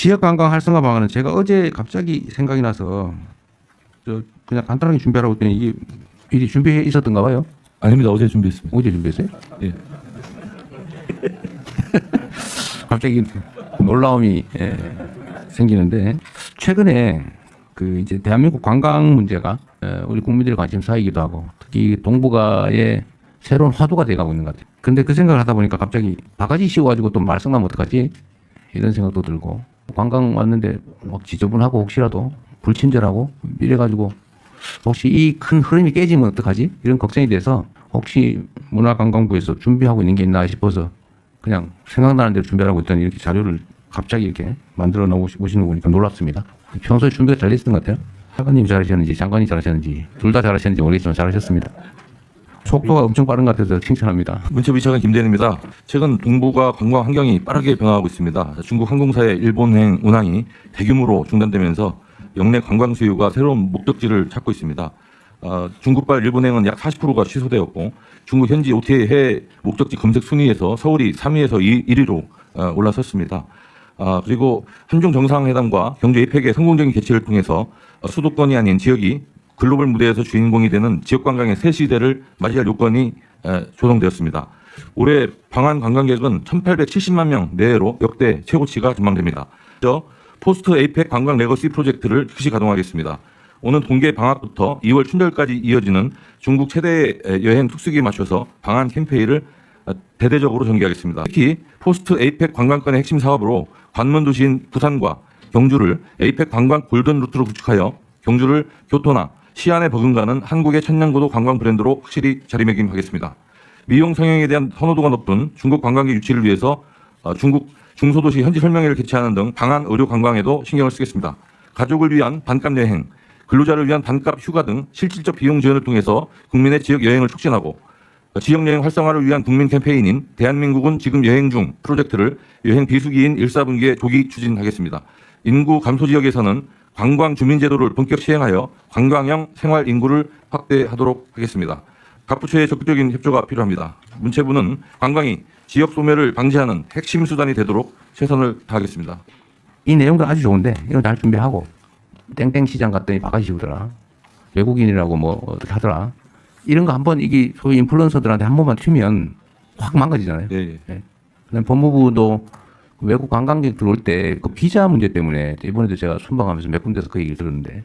지역 관광 활성화 방안은 제가 어제 갑자기 생각이 나서 저 그냥 간단하게 준비하라고 했더니 이게 미리 준비해 있었던가 봐요. 아닙니다. 어제 준비했습니다. 어제 준비했어요? 예. 갑자기 놀라움이 예, 생기는데 최근에 그 이제 대한민국 관광 문제가 예, 우리 국민들의 관심사이기도 하고 특히 동북아의 새로운 화두가 돼가고 있는 것 같아요. 근데 그 생각을 하다 보니까 갑자기 바가지 씌워가지고 또 말썽나면 어떡하지? 이런 생각도 들고 관광 왔는데 막 지저분하고 혹시라도 불친절하고 이래가지고 혹시 이 큰 흐름이 깨지면 어떡하지? 이런 걱정이 돼서 혹시 문화관광부에서 준비하고 있는 게 있나 싶어서 그냥 생각나는 대로 준비하고 있더니 이렇게 자료를 갑자기 이렇게 만들어 놓으시는 거 보니까 놀랍습니다. 평소에 준비가 잘 됐던 것 같아요. 사관님 잘하셨는지 장관이 잘하셨는지 둘 다 잘하셨는지 모르겠지만 잘하셨습니다. 속도가 엄청 빠른 것 같아서 칭찬합니다. 문체부 차관 김대현입니다. 최근 동북아 관광 환경이 빠르게 변화하고 있습니다. 중국 항공사의 일본행 운항이 대규모로 중단되면서 영내 관광 수요가 새로운 목적지를 찾고 있습니다. 어, 중국발 일본행은 약 40%가 취소되었고 중국 현지 OTA 해외 목적지 검색 순위에서 서울이 3위에서 2, 1위로 어, 올라섰습니다. 아, 그리고 한중 정상회담과 경제 이펙의 성공적인 개최를 통해서 어, 수도권이 아닌 지역이 글로벌 무대에서 주인공이 되는 지역 관광의 새 시대를 맞이할 요건이 에, 조성되었습니다. 올해 방한 관광객은 1,870만 명 내외로 역대 최고치가 전망됩니다. 저 포스트 에이펙 관광 레거시 프로젝트를 즉시 가동하겠습니다. 오는 동계 방학부터 2월 춘절까지 이어지는 중국 최대 여행 특수기에 맞춰서 방한 캠페인을 어, 대대적으로 전개하겠습니다. 특히 포스트 에이펙 관광권의 핵심 사업으로 관문 도시인 부산과 경주를 에이펙 관광 골든 루트로 구축하여 경주를 교토나 시안에 버금가는 한국의 천년고도 관광 브랜드로 확실히 자리매김하겠습니다. 미용 성형에 대한 선호도가 높은 중국 관광객 유치를 위해서 어, 중국 중소도시 현지 설명회를 개최하는 등 방한 의료 관광에도 신경을 쓰겠습니다. 가족을 위한 반값 여행, 근로자를 위한 반값 휴가 등 실질적 비용 지원을 통해서 국민의 지역 여행을 촉진하고 지역 여행 활성화를 위한 국민 캠페인인 대한민국은 지금 여행 중 프로젝트를 여행 비수기인 1, 4분기에 조기 추진하겠습니다. 인구 감소 지역에서는 관광 주민 제도를 본격 시행하여 관광형 생활 인구를 확대하도록 하겠습니다. 각 부처의 적극적인 협조가 필요합니다. 문체부는 관광이 지역 소멸을 방지하는 핵심 수단이 되도록 최선을 다하겠습니다. 이 내용도 아주 좋은데 이거 잘 준비하고 땡땡 시장 갔더니 바가지 씌우더라. 외국인이라고 뭐 어떻게 하더라. 이런 거 한번 이게 소위 인플루언서들한테 한 번만 튀면 확 망가지잖아요. 예, 예. 그다음에 법무부도 외국 관광객 들어올 때 그 비자 문제 때문에 이번에도 제가 순방하면서 몇 군데서 그 얘기를 들었는데